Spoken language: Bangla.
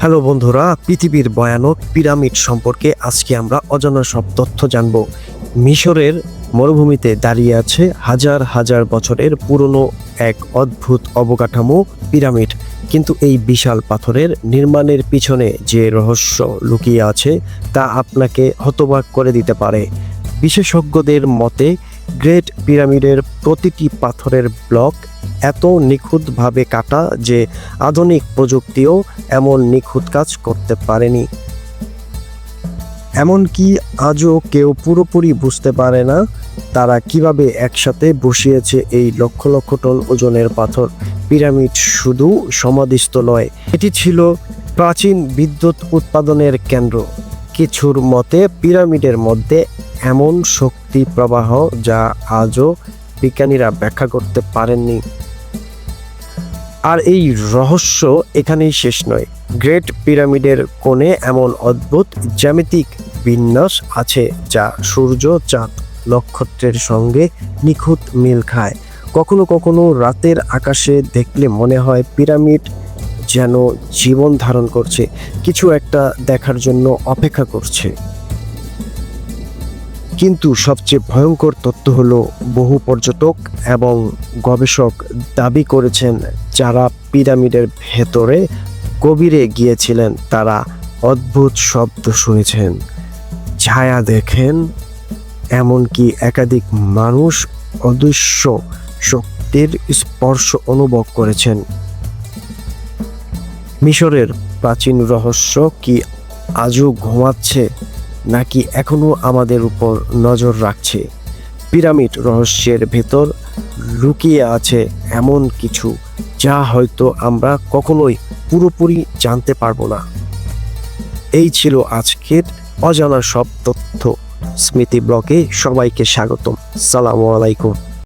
হ্যালো বন্ধুরা, পৃথিবীর ভয়ানক পিরামিড সম্পর্কে আজকে আমরা অজানা সব তথ্য জানব। মিশরের মরুভূমিতে দাঁড়িয়ে আছে হাজার হাজার বছরের পুরনো এক অদ্ভুত অবকাঠামো পিরামিড। কিন্তু এই বিশাল পাথরের নির্মাণের পিছনে যে রহস্য লুকিয়ে আছে, তা আপনাকে হতবাক করে দিতে পারে। বিশেষজ্ঞদের মতে, গ্রেট পিরামিডের প্রতিটি পাথরের ব্লক এত নিখুঁতভাবে কাটা যে আধুনিক প্রযুক্তিও এমন নিখুঁত কাজ করতে পারেনি। এমনকি আজও কেউ পুরোপুরি বুঝতে পারে না তারা কীভাবে একসাথে বসিয়েছে এই লক্ষ লক্ষ টন ওজনের পাথর। পিরামিড শুধু সমাধিস্থ নয়, এটি ছিল প্রাচীন বিদ্যুৎ উৎপাদনের কেন্দ্র। কিছুর মতে, পিরামিডের মধ্যে এমন শক্তি প্রবাহ যা আজও বিজ্ঞানীরা ব্যাখ্যা করতে পারেননি। আর এই রহস্য এখানেই শেষ নয়। গ্রেট পিরামিডের কোণে এমন অদ্ভুত জ্যামিতিক বিন্যাস আছে যা সূর্য চাঁদ নক্ষত্রের সঙ্গে নিখুঁত মিল খায়। কখনো কখনো রাতের আকাশে দেখলে মনে হয় পিরামিড যেন জীবন ধারণ করছে, কিছু একটা দেখার জন্য অপেক্ষা করছে। কিন্তু সবচেয়ে ভয়ঙ্কর তথ্য হলো বহু পর্যটক এবং গবেষক দাবি করেছেন যারা পিরামিডের ভেতরে গভীরে গিয়েছিলেন, তারা অদ্ভুত শব্দ শুনেছেন। ছায়া দেখেন, এমনকি একাধিক মানুষ অদৃশ্য শক্তির স্পর্শ অনুভব করেছেন। মিশরের প্রাচীন রহস্য কি আজও ঘুমাচ্ছে? নাকি এখনও আমাদের উপর নজর রাখছে? পিরামিড রহস্যের ভেতর লুকিয়ে আছে এমন কিছু যা হয়তো আমরা কখনোই পুরোপুরি জানতে পারব না। এই ছিল আজকের অজানা সব তথ্য। স্মৃতি ব্লকে সবাইকে স্বাগতম। সালামু আলাইকুম।